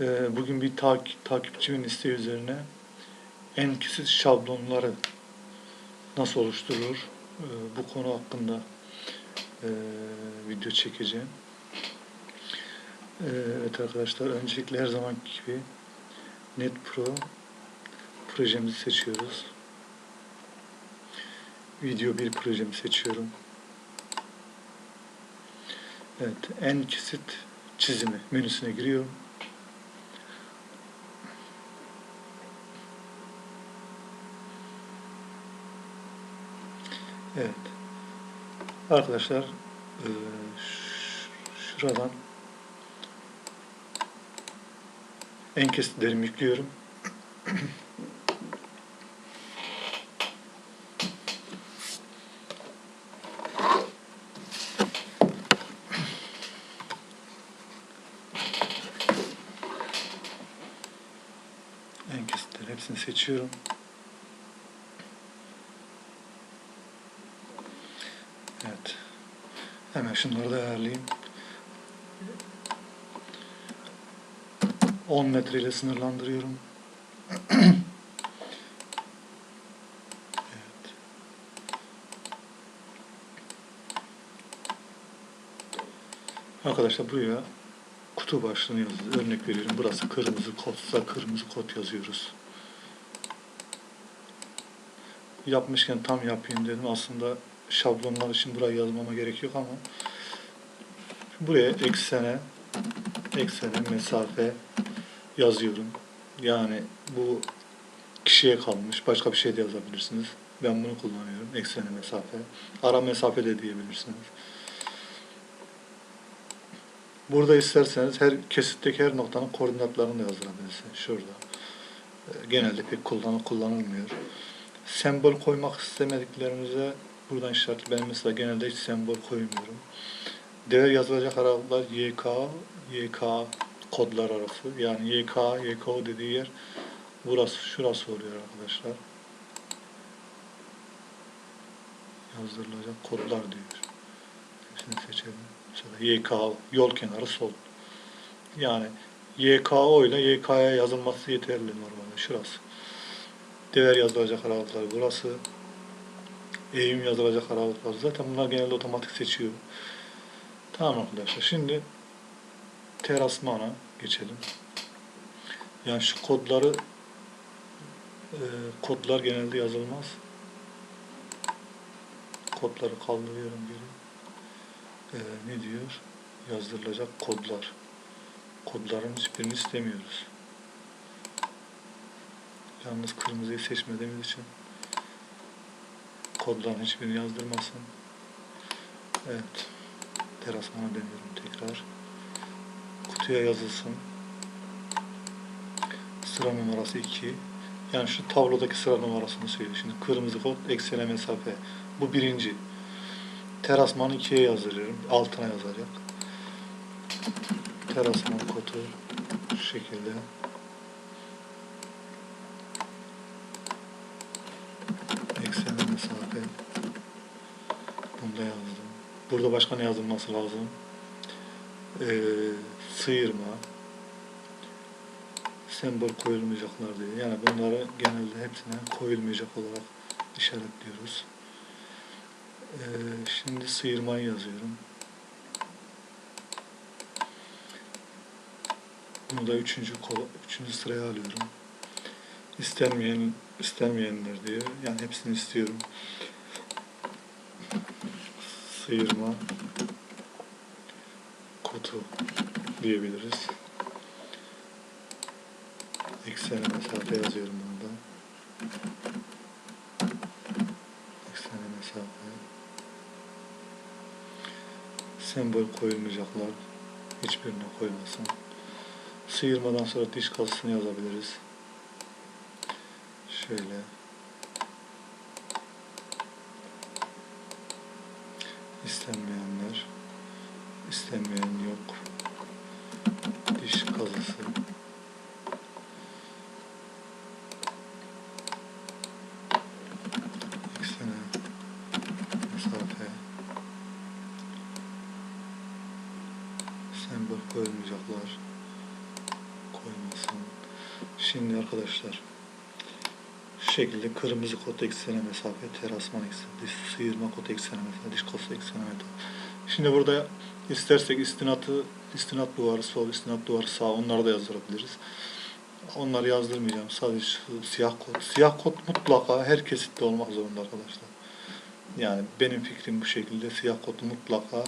Ee, bugün bir tak- takipçimin isteği üzerine en küçük şablonları nasıl oluşturulur ee, bu konu hakkında ee, video çekeceğim. Evet arkadaşlar öncelikle her zamanki gibi Net Pro projemizi seçiyoruz. Video bir projemi seçiyorum. Evet, en kesit çizimi menüsüne giriyorum. Evet. Arkadaşlar ş- şuradan en kesitlerimi yüklüyorum. En kesitleri hepsini seçiyorum. Evet. Hemen şunları da ayarlayayım. 10 metre ile sınırlandırıyorum. evet. Arkadaşlar buraya kutu başlığını yazıyoruz. Örnek veriyorum. Burası kırmızı kodsa kırmızı kod yazıyoruz. Yapmışken tam yapayım dedim. Aslında şablonlar için burayı yazmama gerek yok ama buraya eksene eksene mesafe yazıyorum. Yani bu kişiye kalmış. Başka bir şey de yazabilirsiniz. Ben bunu kullanıyorum. Eksene mesafe. Ara mesafe de diyebilirsiniz. Burada isterseniz her kesitteki her noktanın koordinatlarını da yazdırabilirsiniz. Şurada. Ee, Genelde pek kullan kullanılmıyor. Sembol koymak istemediklerinize buradan işaretli. Ben mesela genelde hiç sembol koymuyorum. Değer yazılacak aralıklar YK, YK kodlar arası. Yani YK, YKO dediği yer burası, şurası oluyor arkadaşlar. Yazdırılacak kodlar diyor. Hepsini seçelim. Mesela YK, yol kenarı sol. Yani YKO ile YK'ya yazılması yeterli normalde. Şurası. Değer yazılacak aralıklar burası. Eğim yazılacak aralıklar. Zaten bunlar genelde otomatik seçiyor. Tamam arkadaşlar. Şimdi terasmana geçelim. Yani şu kodları e, kodlar genelde yazılmaz. Kodları kaldırıyorum geri. E, ne diyor? Yazdırılacak kodlar. Kodların hiçbirini istemiyoruz. Yalnız kırmızıyı seçmediğimiz için kodların hiçbirini yazdırmasın. Evet. Terasmana deniyorum tekrar. Kutuya yazılsın. Sıra numarası 2. Yani şu tablodaki sıra numarasını söylüyor. Şimdi kırmızı kod eksene mesafe. Bu birinci. Terasmanı 2'ye yazdırıyorum. Altına yazacak. Terasman kodu şu şekilde. Eksene mesafe. Bunu da yazdım. Burada başka ne yazılması lazım? Ee, sıyırma. Sembol koyulmayacaklar diye. Yani bunları genelde hepsine koyulmayacak olarak işaretliyoruz. Ee, şimdi sıyırmayı yazıyorum. Bunu da üçüncü, kol- üçüncü sıraya alıyorum. İstenmeyen, istenmeyenler diyor. Yani hepsini istiyorum. Sıyırma kodu diyebiliriz. Eksene mesafe yazıyorum burada. Eksene mesafe. Sembol koyulmayacaklar. Hiçbirine koymasın. Sıyırmadan sonra diş kazısını yazabiliriz. Şöyle. İstenmeyenler. İstenmeyen yok. Diş kazısı. Eksene. Mesafe. Sembol koyulmayacaklar. Koyma Şimdi arkadaşlar şu şekilde kırmızı kod eksene mesafe, terasman ekseni, dış sıyırma kod eksene mesafe, dış kod eksene mesafe. Şimdi burada istersek istinatı, istinat duvarı sol, istinat duvarı sağ onları da yazdırabiliriz. Onları yazdırmayacağım. Sadece şu siyah kod. Siyah kod mutlaka her kesitte olmak zorunda arkadaşlar. Yani benim fikrim bu şekilde. Siyah kodu mutlaka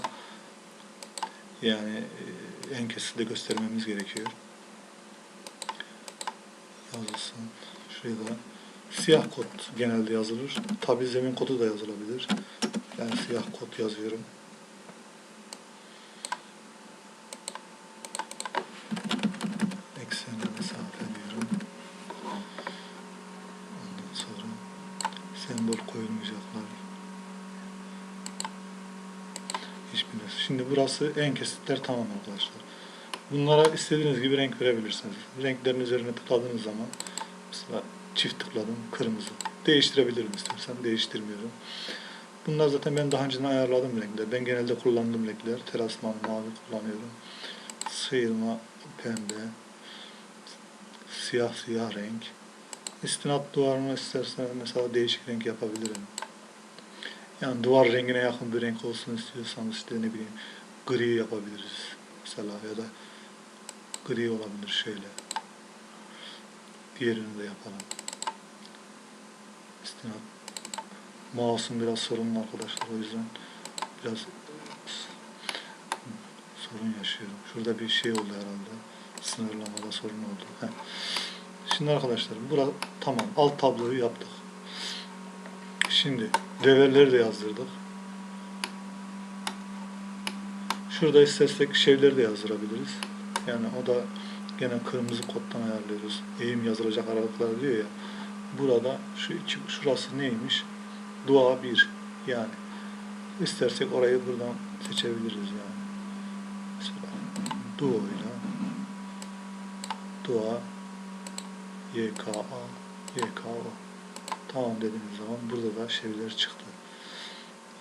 yani e, en kesitte göstermemiz gerekiyor. Yazılsın. Şuraya da siyah kod genelde yazılır. Tabi zemin kodu da yazılabilir. Ben siyah kod yazıyorum. Eksene mesafe diyorum. Ondan sonra sembol koyulmayacaklar. Hiçbirine. Şimdi burası en kesitler tamam arkadaşlar. Bunlara istediğiniz gibi renk verebilirsiniz. Renklerin üzerine tıkladığınız zaman mesela çift tıkladım kırmızı. Değiştirebilirim istersem. Değiştirmiyorum. Bunlar zaten ben daha önceden ayarladım renkler. Ben genelde kullandığım renkler. Terasman mavi kullanıyorum. Sıyırma pembe. Siyah siyah renk. İstinat duvarını istersen mesela değişik renk yapabilirim. Yani duvar rengine yakın bir renk olsun istiyorsanız işte ne bileyim gri yapabiliriz. Mesela ya da gri olabilir şöyle. Diğerini de yapalım. İstinat. Mouse'um biraz sorunlu arkadaşlar o yüzden biraz sorun yaşıyorum. Şurada bir şey oldu herhalde. Sınırlamada sorun oldu. Heh. Şimdi arkadaşlar bura tamam. Alt tabloyu yaptık. Şimdi deverleri de yazdırdık. Şurada istersek şeyleri de yazdırabiliriz. Yani o da gene kırmızı koddan ayarlıyoruz. Eğim yazılacak aralıklar diyor ya. Burada şu şurası neymiş? Dua 1. Yani istersek orayı buradan seçebiliriz yani. Mesela dua ile dua YKA YKO Tamam dediğimiz zaman burada da şeyler çıktı.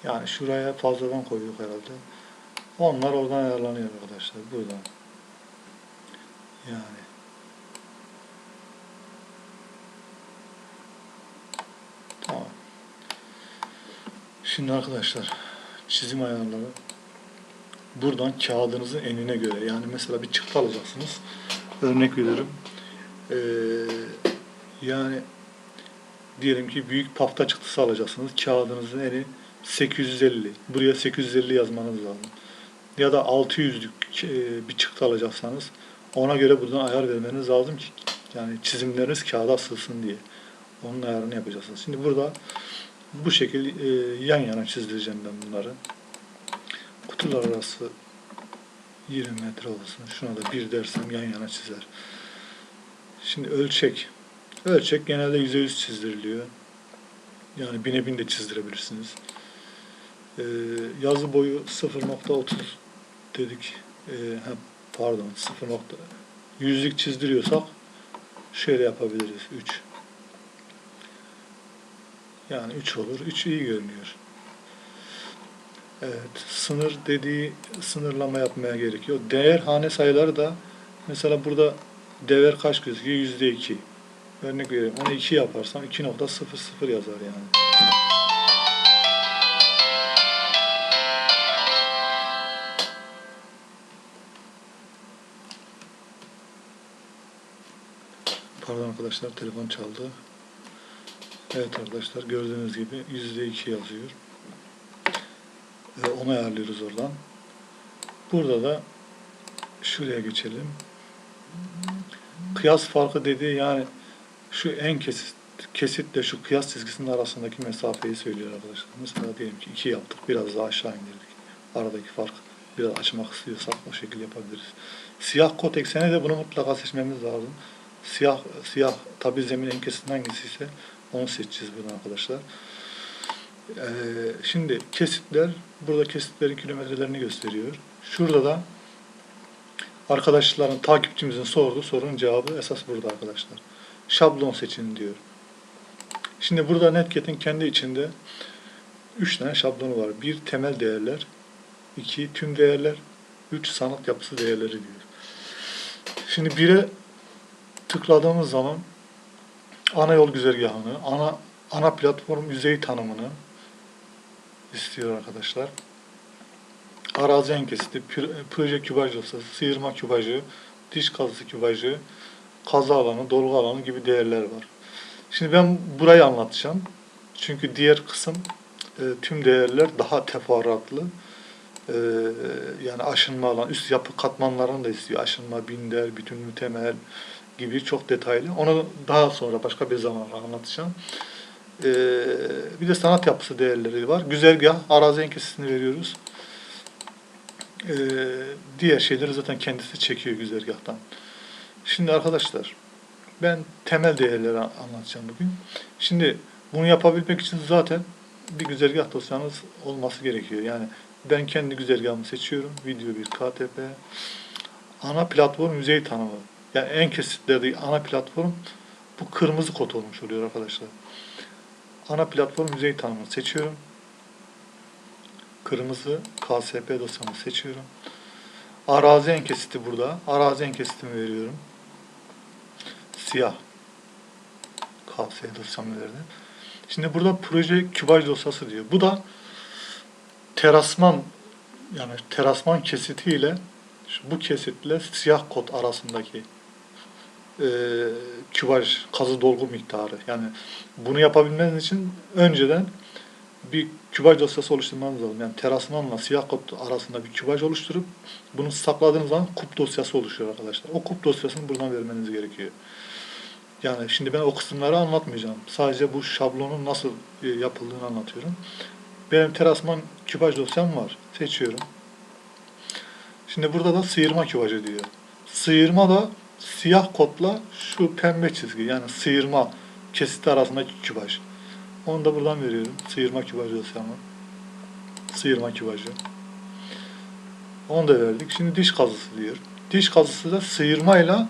Yani şuraya fazladan koyduk herhalde. Onlar oradan ayarlanıyor arkadaşlar. Buradan. Yani. Tamam. Şimdi arkadaşlar çizim ayarları buradan kağıdınızın enine göre yani mesela bir çıktı alacaksınız. Örnek veriyorum. Ee, yani diyelim ki büyük pafta çıktısı alacaksınız. Kağıdınızın eni 850. Buraya 850 yazmanız lazım. Ya da 600'lük e, bir çıktı alacaksanız ona göre buradan ayar vermeniz lazım ki yani çizimleriniz kağıda sığsın diye. Onun ayarını yapacaksınız. Şimdi burada bu şekilde e, yan yana çizdireceğim ben bunları. Kutular arası 20 metre olsun. Şuna da bir dersem yan yana çizer. Şimdi ölçek. Ölçek genelde %100 çizdiriliyor. Yani bine bin de çizdirebilirsiniz. Ee, yazı boyu 0.30 dedik. Ha, pardon 0. Yüzlük çizdiriyorsak şöyle yapabiliriz. 3. Yani 3 olur. 3 iyi görünüyor. Evet. Sınır dediği sınırlama yapmaya gerekiyor. Değer hane sayıları da mesela burada değer kaç gözüküyor? Yüzde iki. Örnek veriyorum. Onu 2 yaparsam 2.00 yazar yani. Pardon arkadaşlar telefon çaldı. Evet arkadaşlar gördüğünüz gibi yüzde iki yazıyor. Ee, onu ayarlıyoruz oradan. Burada da şuraya geçelim. Kıyas farkı dediği yani şu en kesit kesitle şu kıyas çizgisinin arasındaki mesafeyi söylüyor arkadaşlar. Mesela diyelim ki 2 yaptık. Biraz daha aşağı indirdik. Aradaki fark biraz açmak istiyorsak o şekilde yapabiliriz. Siyah kod ekseni de bunu mutlaka seçmemiz lazım. Siyah siyah tabi zemin en kesit hangisi ise onu seçeceğiz buradan arkadaşlar. Ee, şimdi kesitler burada kesitlerin kilometrelerini gösteriyor. Şurada da arkadaşların takipçimizin sorduğu sorunun cevabı esas burada arkadaşlar. Şablon seçin diyor. Şimdi burada Netget'in kendi içinde 3 tane şablonu var. Bir temel değerler, iki tüm değerler, üç sanat yapısı değerleri diyor. Şimdi bire tıkladığımız zaman ana yol güzergahını, ana ana platform yüzey tanımını istiyor arkadaşlar. Arazi enkesiti, proje kübaj dosyası, sıyırma kübajı, diş kazısı kübajı, kazı alanı, dolgu alanı gibi değerler var. Şimdi ben burayı anlatacağım. Çünkü diğer kısım e, tüm değerler daha teferruatlı. E, yani aşınma alan, üst yapı katmanlarını da istiyor. Aşınma, binder, bütünlü temel gibi çok detaylı. Onu daha sonra başka bir zaman anlatacağım. E, bir de sanat yapısı değerleri var. Güzergah, arazi enkesisini veriyoruz. E, diğer şeyleri zaten kendisi çekiyor güzergahtan. Şimdi arkadaşlar ben temel değerleri anlatacağım bugün. Şimdi bunu yapabilmek için zaten bir güzergah dosyanız olması gerekiyor. Yani ben kendi güzergahımı seçiyorum. Video 1 KTP. Ana platform yüzey tanımı. Yani en kesitlerde ana platform bu kırmızı kod olmuş oluyor arkadaşlar. Ana platform yüzey tanımını seçiyorum. Kırmızı KSP dosyamı seçiyorum. Arazi enkesiti burada. Arazi enkesitimi veriyorum. Siyah. KS dosyamı verdim. Şimdi burada proje kübaj dosyası diyor. Bu da terasman yani terasman kesitiyle bu kesitle siyah kod arasındaki e, kazı dolgu miktarı. Yani bunu yapabilmeniz için önceden bir kübaj dosyası oluşturmanız lazım. Yani terasmanla siyah kod arasında bir kübaj oluşturup bunu sakladığınız zaman kup dosyası oluşuyor arkadaşlar. O kup dosyasını buradan vermeniz gerekiyor. Yani şimdi ben o kısımları anlatmayacağım. Sadece bu şablonun nasıl e, yapıldığını anlatıyorum. Benim terasman kübaj dosyam var. Seçiyorum. Şimdi burada da sıyırma kübajı diyor. Sıyırma da siyah kodla şu pembe çizgi yani sıyırma kesiti arasındaki kübaj. Onu da buradan veriyorum. Sıyırma kübaj dosyamı. Sıyırma kübajı. Onu da verdik. Şimdi diş kazısı diyor. Diş kazısı da sıyırmayla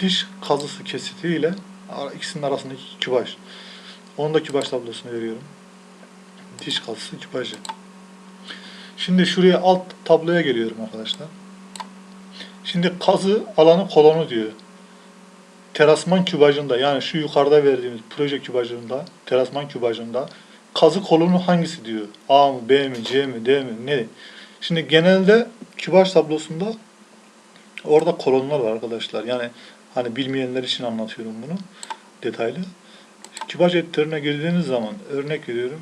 diş kazısı kesitiyle ikisinin arasındaki kübaj. Onun da kübaj tablosunu veriyorum. Diş kazısı kübajı. Şimdi şuraya alt tabloya geliyorum arkadaşlar. Şimdi kazı alanı kolonu diyor. Terasman kübajında yani şu yukarıda verdiğimiz proje kübajında, terasman kübajında kazı kolonu hangisi diyor? A mı, B mi, C mi, D mi, ne? Şimdi genelde kübaj tablosunda orada kolonlar var arkadaşlar. Yani hani bilmeyenler için anlatıyorum bunu detaylı. Kübaj editörüne girdiğiniz zaman örnek veriyorum.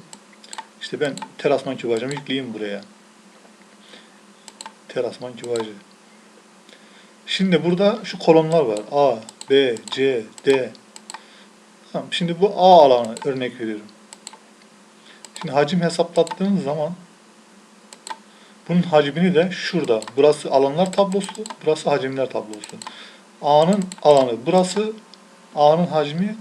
İşte ben terasman kübajımı yükleyeyim buraya. Terasman kübajı. Şimdi burada şu kolonlar var. A, B, C, D. Tamam. Şimdi bu A alanı örnek veriyorum. Şimdi hacim hesaplattığınız zaman bunun hacmini de şurada. Burası alanlar tablosu, burası hacimler tablosu. A'nın alanı burası, A'nın hacmi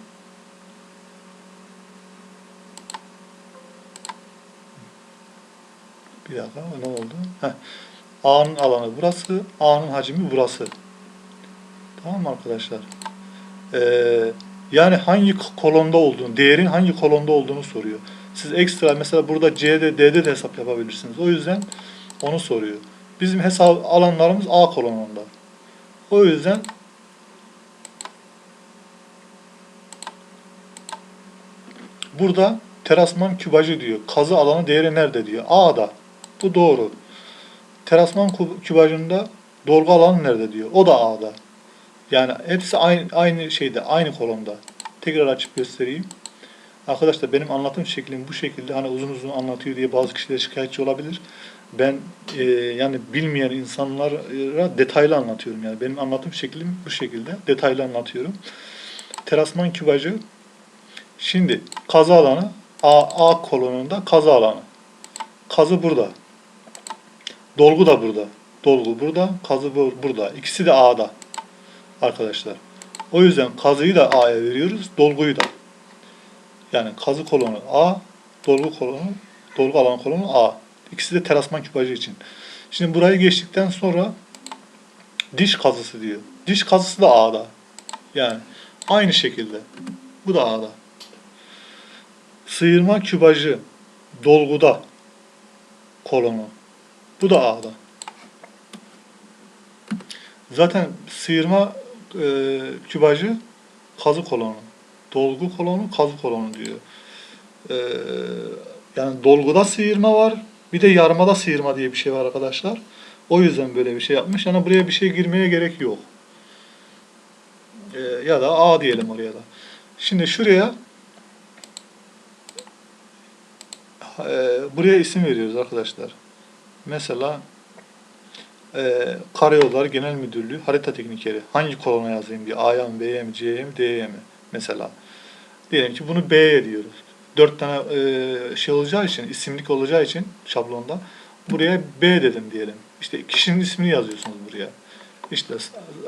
bir dakika ne oldu? Heh. A'nın alanı burası, A'nın hacmi burası. Tamam mı arkadaşlar? Ee, yani hangi kolonda olduğunu, değerin hangi kolonda olduğunu soruyor. Siz ekstra mesela burada C'de, D'de de hesap yapabilirsiniz. O yüzden onu soruyor. Bizim hesap alanlarımız A kolonunda. O yüzden burada terasman kübajı diyor. Kazı alanı değeri nerede diyor. A'da. Bu doğru. Terasman kübajında dolgu alanı nerede diyor. O da A'da. Yani hepsi aynı, aynı şeyde, aynı kolonda. Tekrar açıp göstereyim. Arkadaşlar benim anlatım şeklim bu şekilde. Hani uzun uzun anlatıyor diye bazı kişiler şikayetçi olabilir. Ben e, yani bilmeyen insanlara detaylı anlatıyorum. Yani benim anlatım şeklim bu şekilde. Detaylı anlatıyorum. Terasman kübajı şimdi kazı alanı A, A kolonunda kazı alanı. Kazı burada. Dolgu da burada. Dolgu burada, kazı bu- burada. İkisi de A'da arkadaşlar. O yüzden kazıyı da A'ya veriyoruz, dolguyu da. Yani kazı kolonu A, dolgu kolonu, dolgu alan kolonu A. İkisi de terasman küpajı için. Şimdi burayı geçtikten sonra diş kazısı diyor. Diş kazısı da A'da. Yani aynı şekilde. Bu da A'da. Sıyırma kübajı dolguda kolonu. Bu da A'da. Zaten sıyırma e, kübajı kazı kolonu. Dolgu kolonu, kazı kolonu diyor. E, yani dolguda sıyırma var. Bir de yarmada sıyırma diye bir şey var arkadaşlar. O yüzden böyle bir şey yapmış. Yani buraya bir şey girmeye gerek yok. E, ya da A diyelim oraya da. Şimdi şuraya e, buraya isim veriyoruz arkadaşlar. Mesela e, Karayollar Genel Müdürlüğü harita teknikeri. Hangi kolona yazayım diye. A'ya mı, B'ye mi, C'ye mi, D'ye mi? Mesela. Diyelim ki bunu B'ye diyoruz. Dört tane e, şey olacağı için, isimlik olacağı için şablonda buraya B dedim diyelim. İşte kişinin ismini yazıyorsunuz buraya. İşte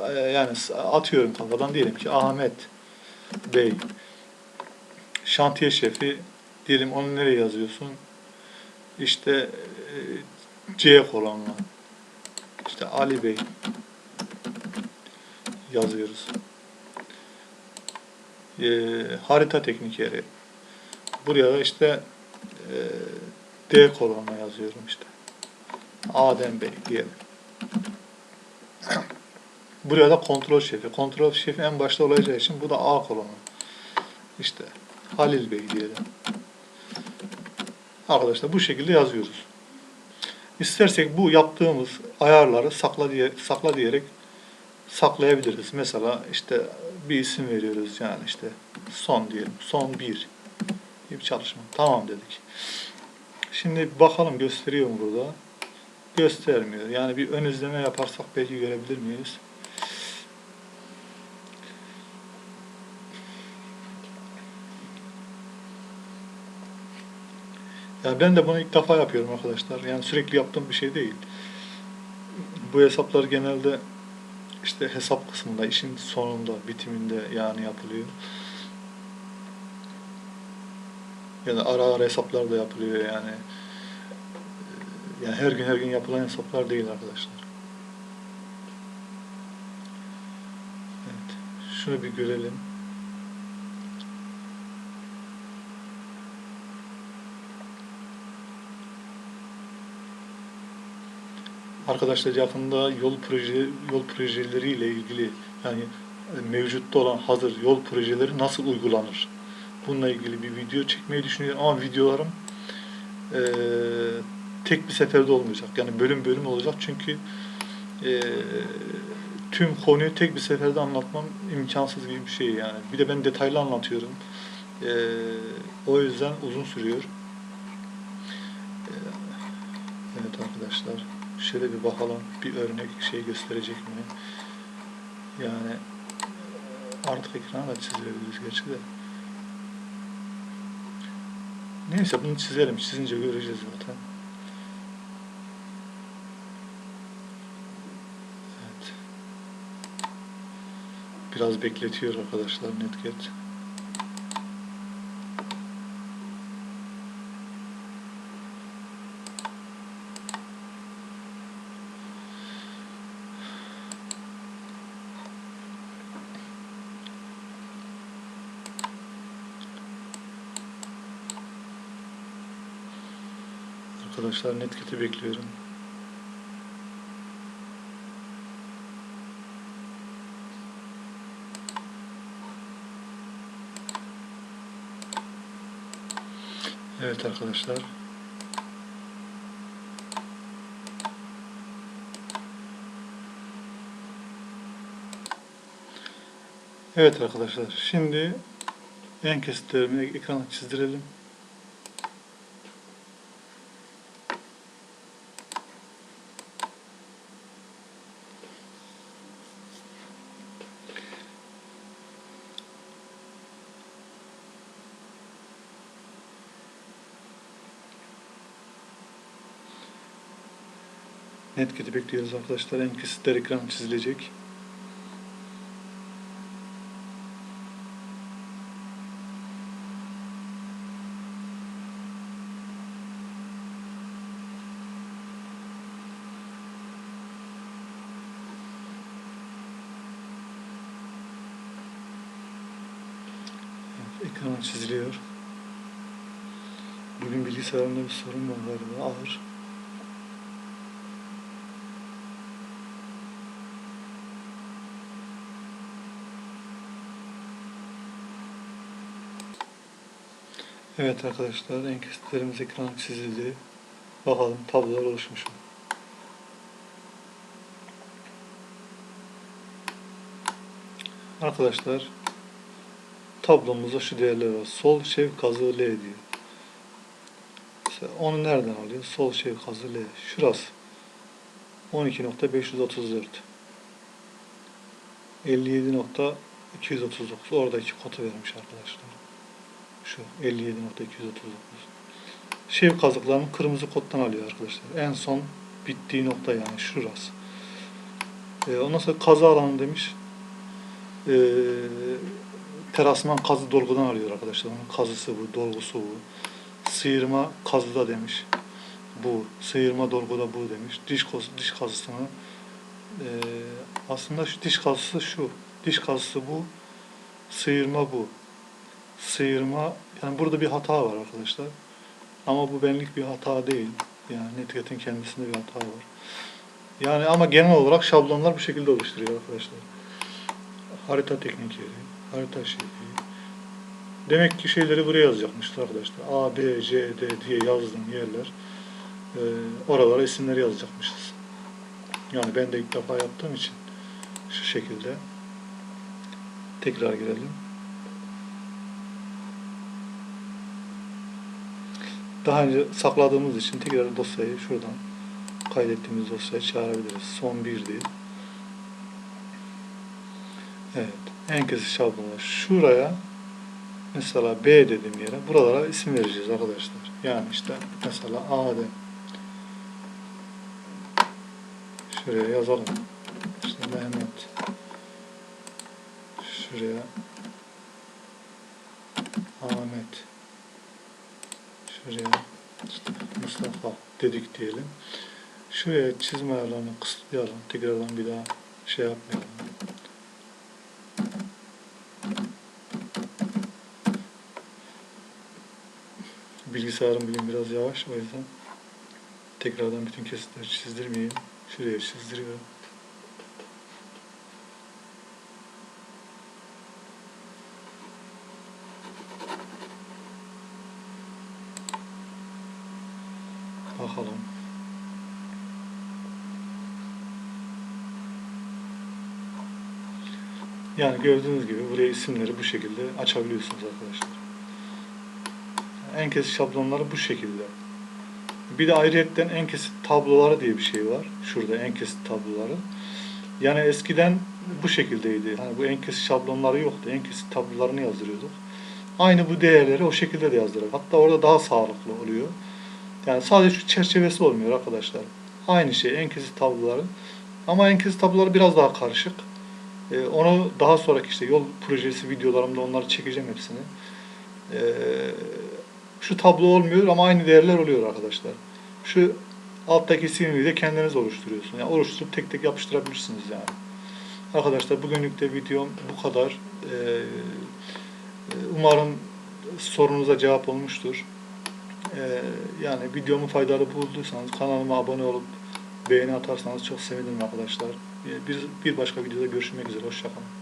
e, yani atıyorum kafadan diyelim ki Ahmet Bey şantiye şefi diyelim onu nereye yazıyorsun? İşte e, C kolonuna. İşte Ali Bey yazıyoruz. E, harita teknikeri. Buraya da işte e, D kolonuna yazıyorum işte. Adem Bey diyelim. Buraya da kontrol şefi. Kontrol şefi en başta olacağı için bu da A kolonu. İşte Halil Bey diyelim. Arkadaşlar bu şekilde yazıyoruz. İstersek bu yaptığımız ayarları sakla diye sakla diyerek saklayabiliriz. Mesela işte bir isim veriyoruz yani işte son diyelim. Son bir gibi çalışma. Tamam dedik. Şimdi bakalım gösteriyor mu burada? Göstermiyor. Yani bir ön izleme yaparsak belki görebilir miyiz? Yani ben de bunu ilk defa yapıyorum arkadaşlar. Yani sürekli yaptığım bir şey değil. Bu hesaplar genelde işte hesap kısmında, işin sonunda, bitiminde yani yapılıyor. Yani ara ara hesaplar da yapılıyor yani. Yani her gün her gün yapılan hesaplar değil arkadaşlar. Evet. Şunu bir görelim. Arkadaşlar yakında yol proje yol projeleriyle ilgili yani mevcutta olan hazır yol projeleri nasıl uygulanır? Bununla ilgili bir video çekmeyi düşünüyorum ama videolarım e, tek bir seferde olmayacak. Yani bölüm bölüm olacak çünkü e, tüm konuyu tek bir seferde anlatmam imkansız gibi bir şey yani. Bir de ben detaylı anlatıyorum. E, o yüzden uzun sürüyor. E, evet arkadaşlar. Şöyle bir bakalım. Bir örnek şey gösterecek mi? Yani artık ekrana da çizebiliriz gerçi de. Neyse bunu çizelim. Çizince göreceğiz zaten. Evet. Biraz bekletiyor arkadaşlar Netget. Arkadaşlar Netkit'i bekliyorum. Evet arkadaşlar. Evet arkadaşlar. Şimdi en kesitlerimi ekrana çizdirelim. Netkit'i bekliyoruz arkadaşlar. En kesitler ekran çizilecek. Ekran çiziliyor. Bugün bilgisayarımda bir sorun var galiba ağır. Evet arkadaşlar en kesitlerimiz ekran çizildi. Bakalım tablolar oluşmuş mu? Arkadaşlar tablomuzda şu değerler var. Sol şev kazığı L diyor. Mesela onu nereden alıyor? Sol şev kazığı L. Şurası. 12.534 57.239 oradaki kodu vermiş arkadaşlar. Şu 57.239 Şev kazıklarını kırmızı koddan alıyor arkadaşlar. En son bittiği nokta yani şurası. Ee, ondan sonra kazı alanı demiş. Ee, terasman kazı dolgudan alıyor arkadaşlar. Onun kazısı bu, dolgusu bu. Sıyırma kazıda demiş. Bu. Sıyırma dolguda bu demiş. Diş, diş kazısını ee, aslında şu diş kazısı şu. Diş kazısı bu. Sıyırma bu. Sıyırma yani burada bir hata var arkadaşlar. Ama bu benlik bir hata değil. Yani Netget'in kendisinde bir hata var. Yani ama genel olarak şablonlar bu şekilde oluşturuyor arkadaşlar. Harita teknikleri, harita şekli. Demek ki şeyleri buraya yazacakmışlar arkadaşlar. A, B, C, D diye yazdığım yerler. E, oralara isimleri yazacakmışız. Yani ben de ilk defa yaptığım için şu şekilde tekrar girelim. Daha önce sakladığımız için tekrar dosyayı şuradan kaydettiğimiz dosyayı çağırabiliriz. Son bir değil. Evet. En kısa şablonu şuraya mesela B dediğim yere buralara isim vereceğiz arkadaşlar. Yani işte mesela A de şuraya yazalım. İşte Mehmet şuraya Ahmet şuraya işte Mustafa dedik diyelim. Şuraya çizme ayarlarını kısıtlayalım. Tekrardan bir daha şey yapmayalım. Bilgisayarım bugün biraz yavaş o yüzden tekrardan bütün kesitleri çizdirmeyeyim. Şuraya çizdiriyorum. Bakalım. Yani gördüğünüz gibi buraya isimleri bu şekilde açabiliyorsunuz arkadaşlar. Kesit şablonları bu şekilde. Bir de ayrıyetten en tabloları diye bir şey var. Şurada en tabloları. Yani eskiden bu şekildeydi. Hani bu en şablonları yoktu. En tablolarını yazdırıyorduk. Aynı bu değerleri o şekilde de yazdırıyor. Hatta orada daha sağlıklı oluyor. Yani sadece şu çerçevesi olmuyor arkadaşlar. Aynı şey en tabloları. Ama en kesit tabloları biraz daha karışık. Ee, onu daha sonraki işte yol projesi videolarımda onları çekeceğim hepsini. Ee, şu tablo olmuyor ama aynı değerler oluyor arkadaşlar. Şu alttaki simliği de kendiniz oluşturuyorsunuz. Yani oluşturup tek tek yapıştırabilirsiniz yani. Arkadaşlar bugünlük de videom bu kadar. Ee, umarım sorunuza cevap olmuştur. Ee, yani videomu faydalı bulduysanız kanalıma abone olup beğeni atarsanız çok sevinirim arkadaşlar. Bir, bir başka videoda görüşmek üzere. Hoşçakalın.